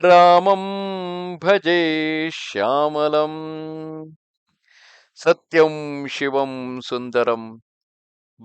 ರಾಮಂ ಭಜೆ ಶ್ಯಾಮಲಂ ಸತ್ಯಂ ಶಿವಂ ಸುಂದರಂ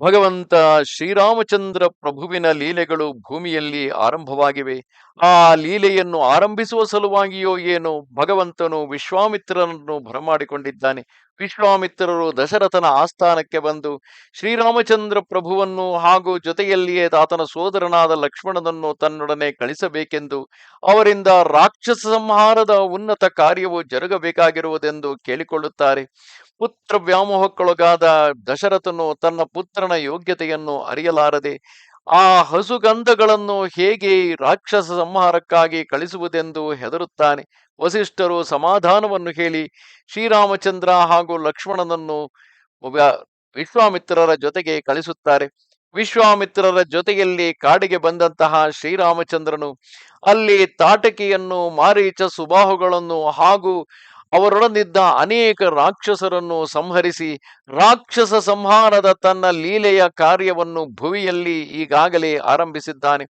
ಭಗವಂತ ಶ್ರೀರಾಮಚಂದ್ರ ಪ್ರಭುವಿನ ಲೀಲೆಗಳು ಭೂಮಿಯಲ್ಲಿ ಆರಂಭವಾಗಿವೆ ಆ ಲೀಲೆಯನ್ನು ಆರಂಭಿಸುವ ಸಲುವಾಗಿಯೋ ಏನೋ ಭಗವಂತನು ವಿಶ್ವಾಮಿತ್ರನನ್ನು ಬರಮಾಡಿಕೊಂಡಿದ್ದಾನೆ ವಿಶ್ವಾಮಿತ್ರರು ದಶರಥನ ಆಸ್ಥಾನಕ್ಕೆ ಬಂದು ಶ್ರೀರಾಮಚಂದ್ರ ಪ್ರಭುವನ್ನು ಹಾಗೂ ಜೊತೆಯಲ್ಲಿಯೇ ತಾತನ ಸೋದರನಾದ ಲಕ್ಷ್ಮಣನನ್ನು ತನ್ನೊಡನೆ ಕಳಿಸಬೇಕೆಂದು ಅವರಿಂದ ರಾಕ್ಷಸ ಸಂಹಾರದ ಉನ್ನತ ಕಾರ್ಯವು ಜರುಗಬೇಕಾಗಿರುವುದೆಂದು ಕೇಳಿಕೊಳ್ಳುತ್ತಾರೆ. ಪುತ್ರ ವ್ಯಾಮೋಹಕ್ಕೊಳಗಾದ ದಶರಥನು ತನ್ನ ಪುತ್ರನ ಯೋಗ್ಯತೆಯನ್ನು ಅರಿಯಲಾರದೆ ಆ ಹಸುಗಂಧಗಳನ್ನು ಹೇಗೆ ರಾಕ್ಷಸ ಸಂಹಾರಕ್ಕಾಗಿ ಕಳಿಸುವುದೆಂದು ಹೆದರುತ್ತಾನೆ. ವಸಿಷ್ಠರು ಸಮಾಧಾನವನ್ನು ಹೇಳಿ ಶ್ರೀರಾಮಚಂದ್ರ ಹಾಗೂ ಲಕ್ಷ್ಮಣನನ್ನು ವಿಶ್ವಾಮಿತ್ರರ ಜೊತೆಗೆ ಕಳಿಸುತ್ತಾರೆ. ವಿಶ್ವಾಮಿತ್ರರ ಜೊತೆಯಲ್ಲಿ ಕಾಡಿಗೆ ಬಂದಂತಹ ಶ್ರೀರಾಮಚಂದ್ರನು ಅಲ್ಲಿ ತಾಟಕಿಯನ್ನು, ಮಾರೀಚ ಸುಬಾಹುಗಳನ್ನು ಹಾಗೂ ಅವರೊಡನಿದ್ದ ಅನೇಕ ರಾಕ್ಷಸರನ್ನು ಸಂಹರಿಸಿ ರಾಕ್ಷಸ ಸಂಹಾರದ ತನ್ನ ಲೀಲೆಯ ಕಾರ್ಯವನ್ನು ಭುವಿಯಲ್ಲಿ ಈಗಾಗಲೇ ಆರಂಭಿಸಿದ್ದಾನೆ.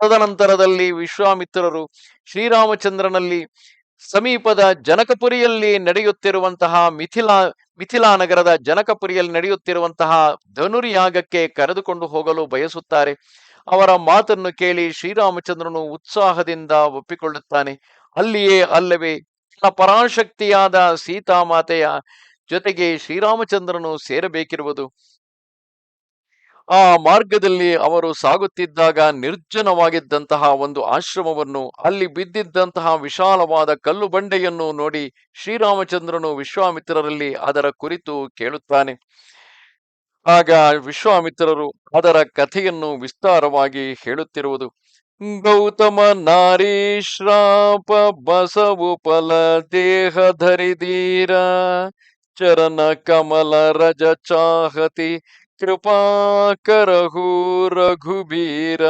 ತದನಂತರದಲ್ಲಿ ವಿಶ್ವಾಮಿತ್ರರು ಶ್ರೀರಾಮಚಂದ್ರನಲ್ಲಿ ಸಮೀಪದ ಜನಕಪುರಿಯಲ್ಲಿ ನಡೆಯುತ್ತಿರುವಂತಹ ಮಿಥಿಲಾ ಮಿಥಿಲಾ ನಗರದ ಜನಕಪುರಿಯಲ್ಲಿ ನಡೆಯುತ್ತಿರುವಂತಹ ಧನುರ್ಯಾಗಕ್ಕೆ ಕರೆದುಕೊಂಡು ಹೋಗಲು ಬಯಸುತ್ತಾರೆ. ಅವರ ಮಾತನ್ನು ಕೇಳಿ ಶ್ರೀರಾಮಚಂದ್ರನು ಉತ್ಸಾಹದಿಂದ ಒಪ್ಪಿಕೊಳ್ಳುತ್ತಾನೆ. ಅಲ್ಲಿಯೇ ಅಲ್ಲವೇ, ಪರಾಶಕ್ತಿಯಾದ ಸೀತಾಮಾತೆಯ ಜೊತೆಗೆ ಶ್ರೀರಾಮಚಂದ್ರನು ಸೇರಬೇಕಿರುವುದು. ಆ ಮಾರ್ಗದಲ್ಲಿ ಅವರು ಸಾಗುತ್ತಿದ್ದಾಗ ನಿರ್ಜನವಾಗಿದ್ದಂತಹ ಒಂದು ಆಶ್ರಮವನ್ನು, ಅಲ್ಲಿ ಬಿದ್ದಿದ್ದಂತಹ ವಿಶಾಲವಾದ ಕಲ್ಲು ಬಂಡೆಯನ್ನು ನೋಡಿ ಶ್ರೀರಾಮಚಂದ್ರನು ವಿಶ್ವಾಮಿತ್ರರಲ್ಲಿ ಅದರ ಕುರಿತು ಕೇಳುತ್ತಾನೆ. ಆಗ ವಿಶ್ವಾಮಿತ್ರರು ಅದರ ಕಥೆಯನ್ನು ವಿಸ್ತಾರವಾಗಿ ಹೇಳುತ್ತಿರುವುದು. ಗೌತಮ ನಾರೀಶ್ರಾಪ ಬಸವು, ಫಲ, ದೇಹ ಧರಿದೀರ ಚರಣ, ಕಮಲ, ರಜ, ಚಾಹತಿ ಕೃಪಾಕರಹು ರಘುಬೀರ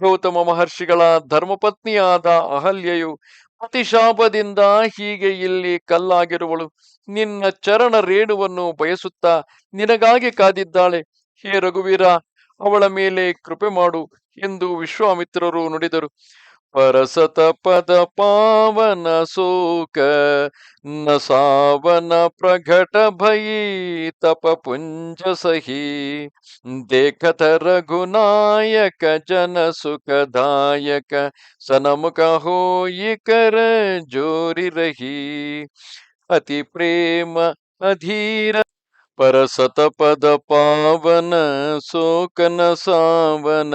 ಗೌತಮ ಮಹರ್ಷಿಗಳ ಧರ್ಮಪತ್ನಿಯಾದ ಅಹಲ್ಯೆಯು ಅತಿಶಾಪದಿಂದ ಹೀಗೆ ಇಲ್ಲಿ ಕಲ್ಲಾಗಿರುವಳು. ನಿನ್ನ ಚರಣ ರೇಣುವನ್ನು ಬಯಸುತ್ತಾ ನಿನಗಾಗಿ ಕಾದಿದ್ದಾಳೆ. ಹೇ ರಘುವೀರ, ಅವಳ ಮೇಲೆ ಕೃಪೆ ಮಾಡು ಎಂದು ವಿಶ್ವಾಮಿತ್ರರು ನುಡಿದರು. परसत पद पावन शोक न सावन प्रघट भई तप पुंज सही देखत रघुनायक जन सुखदायक सनमुख हो कर जोरी रही अति प्रेम अधीर पर सतपद पावन शोकन सावन,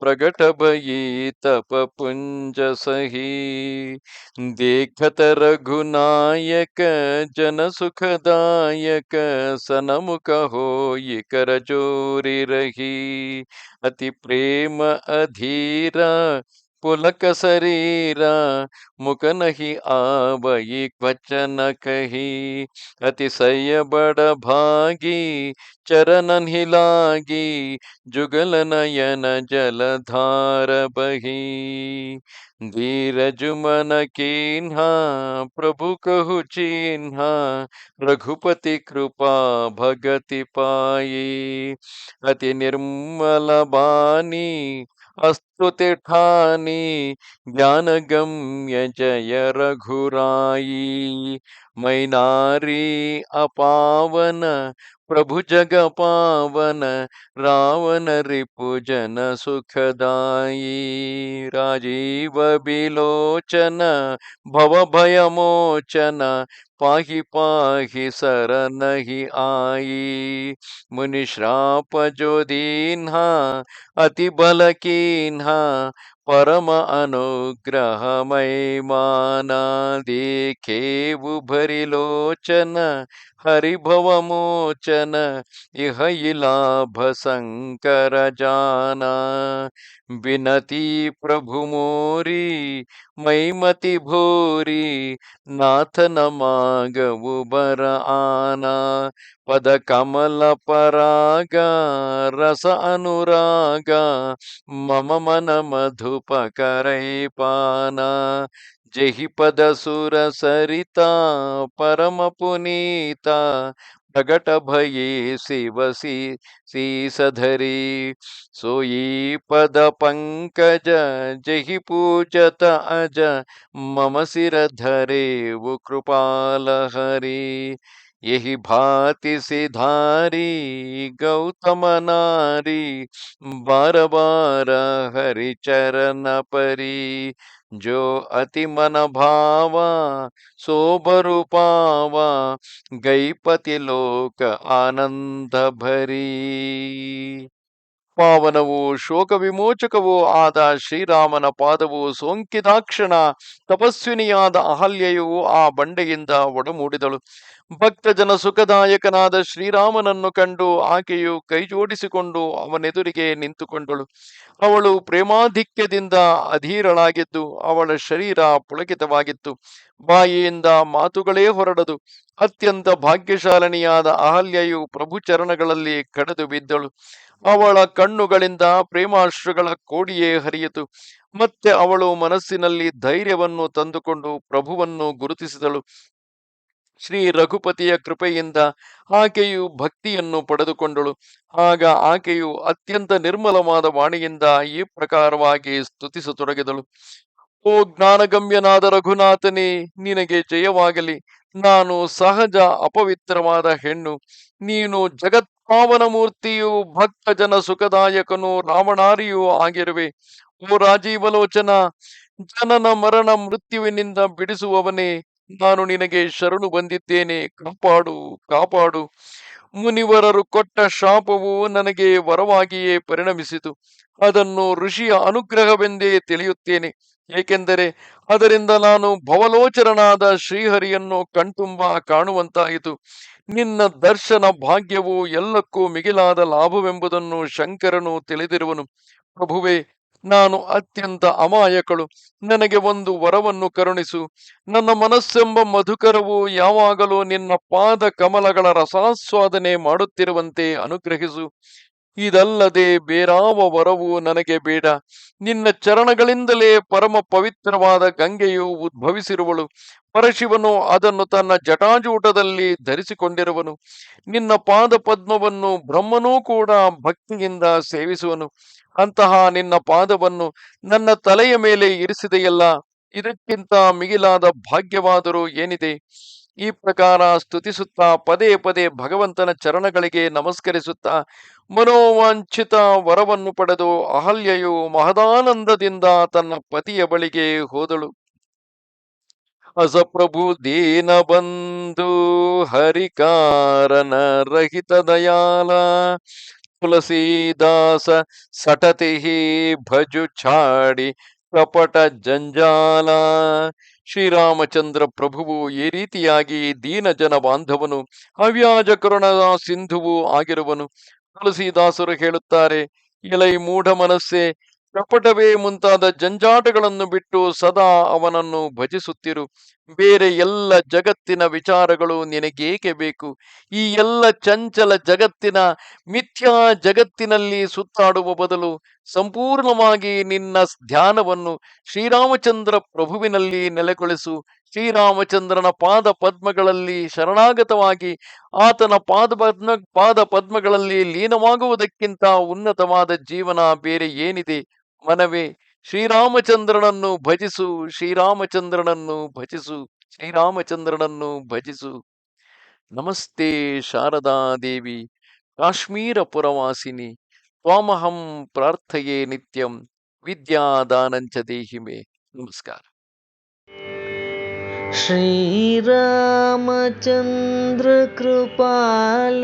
प्रगट भई तप पुंज सही। देखत रघुनायक, जन सुखदायक, सनमुख हो ये कर जोरी रही। अति प्रेम अधीरा ಪುಲಕ ಶರೀರ ಮುಖ ನಹಿ आवई क्वचन कही अतिशय बड़ भागी चरणन हिलागी जुगल नयन जलधार बही धीरज मन कीन्हा प्रभु कहु चिन्हा रघुपति कृपा भगति पाई अति निर्मल बानी अस्तुति ठानी ज्ञान गम्य जय रघुराई मैनारी अपावन प्रभु जग पावन रावण रिपुजन सुखदाई राजीव बिलोचन भव भय मोचन पाहि पाही सर नहीं आई। मुनि श्राप जो दीन्हा अति बल कीन्हा परम अनुग्रहमय माना देखेवु भरिलोचन हरिभवमोचन इह इलाभ शंकर जाना विनती प्रभु मोरी मैमति भोरी नाथ न पद कमल पराग रस अनुराग मम मन मधुप पाना जेहि पद सुर सरिता परम पुनीता प्रगट सी शिवसी शीसधरी सोई पद पंकज जहि पूजत अज मम सिर धरे वो कृपाल हरी यही भांति सिधारी, गौतम नारी, बार बार हरि चरण परी, जो अति मन भावा सोबरु पावा गई पति लोक आनंद भरी। ಪಾವನವೂ ಶೋಕ ವಿಮೋಚಕವೂ ಆದ ಶ್ರೀರಾಮನ ಪಾದವು ಸೋಂಕಿದಾಕ್ಷಣ ತಪಸ್ವಿನಿಯಾದ ಅಹಲ್ಯೆಯು ಆ ಬಂಡೆಯಿಂದ ಒಡಮೂಡಿದಳು. ಭಕ್ತಜನ ಸುಖದಾಯಕನಾದ ಶ್ರೀರಾಮನನ್ನು ಕಂಡು ಆಕೆಯು ಕೈಜೋಡಿಸಿಕೊಂಡು ಅವನೆದುರಿಗೆ ನಿಂತುಕೊಂಡಳು. ಅವಳು ಪ್ರೇಮಾಧಿಕ್ಯದಿಂದ ಅಧೀರಳಾಗಿದ್ದು ಅವಳ ಶರೀರ ಪುಳಕಿತವಾಗಿತ್ತು. ಬಾಯಿಯಿಂದ ಮಾತುಗಳೇ ಹೊರಡದು. ಅತ್ಯಂತ ಭಾಗ್ಯಶಾಲಿನಿಯಾದ ಅಹಲ್ಯೆಯು ಪ್ರಭು ಚರಣಗಳಲ್ಲಿ ಕಡೆದು ಬಿದ್ದಳು. ಅವಳ ಕಣ್ಣುಗಳಿಂದ ಪ್ರೇಮಾಶ್ರುಗಳ ಕೋಡಿಯೇ ಹರಿಯಿತು. ಮತ್ತೆ ಅವಳು ಮನಸ್ಸಿನಲ್ಲಿ ಧೈರ್ಯವನ್ನು ತಂದುಕೊಂಡು ಪ್ರಭುವನ್ನು ಗುರುತಿಸಿದಳು. ಶ್ರೀ ರಘುಪತಿಯ ಕೃಪೆಯಿಂದ ಆಕೆಯು ಭಕ್ತಿಯನ್ನು ಪಡೆದುಕೊಂಡಳು. ಆಗ ಆಕೆಯು ಅತ್ಯಂತ ನಿರ್ಮಲವಾದ ವಾಣಿಯಿಂದ ಈ ಪ್ರಕಾರವಾಗಿ ಸ್ತುತಿಸತೊಡಗಿದಳು. ಓ ಜ್ಞಾನಗಮ್ಯನಾದ ರಘುನಾಥನೇ, ನಿನಗೆ ಜಯವಾಗಲಿ. ನಾನು ಸಹಜ ಅಪವಿತ್ರವಾದ ಹೆಣ್ಣು. ನೀನು ಜಗತ್ಪಾವನ ಮೂರ್ತಿಯು ಭಕ್ತ ಜನ ಸುಖದಾಯಕನು, ರಾವಣಾರಿಯೂ ಆಗಿರುವೆ. ಓ ರಾಜೀವಲೋಚನ, ಜನನ ಮರಣ ಮೃತ್ಯುವಿನಿಂದ ಬಿಡಿಸುವವನೇ, ನಾನು ನಿನಗೆ ಶರಣು ಬಂದಿದ್ದೇನೆ, ಕಾಪಾಡು ಕಾಪಾಡು. ಮುನಿವರರು ಕೊಟ್ಟ ಶಾಪವು ನನಗೆ ವರವಾಗಿಯೇ ಪರಿಣಮಿಸಿತು. ಅದನ್ನು ಋಷಿಯ ಅನುಗ್ರಹವೆಂದೇ ತಿಳಿಯುತ್ತೇನೆ. ಏಕೆಂದರೆ ಅದರಿಂದ ನಾನು ಭವಲೋಚರನಾದ ಶ್ರೀಹರಿಯನ್ನು ಕಣ್ತುಂಬ ಕಾಣುವಂತಾಯಿತು. ನಿನ್ನ ದರ್ಶನ ಭಾಗ್ಯವು ಎಲ್ಲಕ್ಕೂ ಮಿಗಿಲಾದ ಲಾಭವೆಂಬುದನ್ನು ಶಂಕರನು ತಿಳಿದಿರುವನು. ಪ್ರಭುವೆ, ನಾನು ಅತ್ಯಂತ ಅಮಾಯಕಳು. ನನಗೆ ಒಂದು ವರವನ್ನು ಕರುಣಿಸು. ನನ್ನ ಮನಸ್ಸೆಂಬ ಮಧುಕರವು ಯಾವಾಗಲೂ ನಿನ್ನ ಪಾದ ಕಮಲಗಳ ರಸಾಸ್ವಾದನೆ ಮಾಡುತ್ತಿರುವಂತೆ ಅನುಗ್ರಹಿಸು. ಇದಲ್ಲದೆ ಬೇರಾವ ವರವು ನನಗೆ ಬೇಡ. ನಿನ್ನ ಚರಣಗಳಿಂದಲೇ ಪರಮ ಪವಿತ್ರವಾದ ಗಂಗೆಯು ಉದ್ಭವಿಸಿರುವಳು. ಪರಶಿವನು ಅದನ್ನು ತನ್ನ ಜಟಾಜೂಟದಲ್ಲಿ ಧರಿಸಿಕೊಂಡಿರುವನು. ನಿನ್ನ ಪಾದ ಪದ್ಮವನ್ನು ಬ್ರಹ್ಮನೂ ಕೂಡ ಭಕ್ತಿಯಿಂದ ಸೇವಿಸುವನು. ಅಂತಹ ನಿನ್ನ ಪಾದವನ್ನು ನನ್ನ ತಲೆಯ ಮೇಲೆ ಇರಿಸಿದೆಯಲ್ಲ, ಇದಕ್ಕಿಂತ ಮಿಗಿಲಾದ ಭಾಗ್ಯವಾದರೂ ಏನಿದೆ? ಈ ಪ್ರಕಾರ ಸ್ತುತಿಸುತ್ತಾ ಪದೇ ಪದೇ ಭಗವಂತನ ಚರಣಗಳಿಗೆ ನಮಸ್ಕರಿಸುತ್ತಾ ಮನೋವಾಂಛಿತ ವರವನ್ನು ಪಡೆದು ಅಹಲ್ಯೆಯು ಮಹದಾನಂದದಿಂದ ತನ್ನ ಪತಿಯ ಬಳಿಗೆ ಹೋದಳು. ಅಸಪ್ರಭು ದೀನ ಬಂಧು ಹರಿಕಾರನ ರಹಿತ ದಯಾಲ ತುಳಸೀದಾಸ ಸಟತಿ ಭಜು ಛಾಡಿ ಕಪಟ ಜಂಜಾಲ. ಶ್ರೀರಾಮಚಂದ್ರ ಪ್ರಭುವು ಈ ರೀತಿಯಾಗಿ ದೀನ ಜನ ಬಾಂಧವನು ಅವ್ಯಾಜ ಕರುಣದ ಸಿಂಧುವು ಆಗಿರುವನು. ತುಳಸಿದಾಸರು ಹೇಳುತ್ತಾರೆ, ಎಲೈ ಮೂಢ ಮನಸ್ಸೆ ಕಪಟವೇ ಮುಂತಾದ ಜಂಜಾಟಗಳನ್ನು ಬಿಟ್ಟು ಸದಾ ಅವನನ್ನು ಭಜಿಸುತ್ತಿರು. ಬೇರೆ ಎಲ್ಲ ಜಗತ್ತಿನ ವಿಚಾರಗಳು ನಿನಗೇಕೆ ಬೇಕು? ಈ ಎಲ್ಲ ಚಂಚಲ ಜಗತ್ತಿನ ಮಿಥ್ಯಾ ಜಗತ್ತಿನಲ್ಲಿ ಸುತ್ತಾಡುವ ಬದಲು ಸಂಪೂರ್ಣವಾಗಿ ನಿನ್ನ ಧ್ಯಾನವನ್ನು ಶ್ರೀರಾಮಚಂದ್ರ ಪ್ರಭುವಿನಲ್ಲಿ ನೆಲೆಗೊಳಿಸು. ಶ್ರೀರಾಮಚಂದ್ರನ ಪಾದ ಪದ್ಮಗಳಲ್ಲಿ ಶರಣಾಗತವಾಗಿ ಆತನ ಪಾದ ಪದ್ಮ, ಪಾದ ಪದ್ಮಗಳಲ್ಲಿ ಲೀನವಾಗುವುದಕ್ಕಿಂತ ಉನ್ನತವಾದ ಜೀವನ ಬೇರೆ ಏನಿದೆ? ಮನವೇ ಶ್ರೀರಾಮಚಂದ್ರನನ್ನು ಭಜಿಸು ಶ್ರೀರಾಮಚಂದ್ರನನ್ನು ಭಜಿಸು ಶ್ರೀರಾಮಚಂದ್ರನನ್ನು ಭಜಿಸು ನಮಸ್ತೆ ಶಾರದಾ ದೇವಿ ಕಾಶ್ಮೀರ ಪುರವಾಸಿನಿ ತ್ವಾಮಹಂ ಪ್ರಾರ್ಥಯೇ ನಿತ್ಯಂ ವಿದ್ಯಾದಾನಂಚ ದೇಹಿಮೆ ನಮಸ್ಕಾರ श्रीरामचन्द्र कृपाल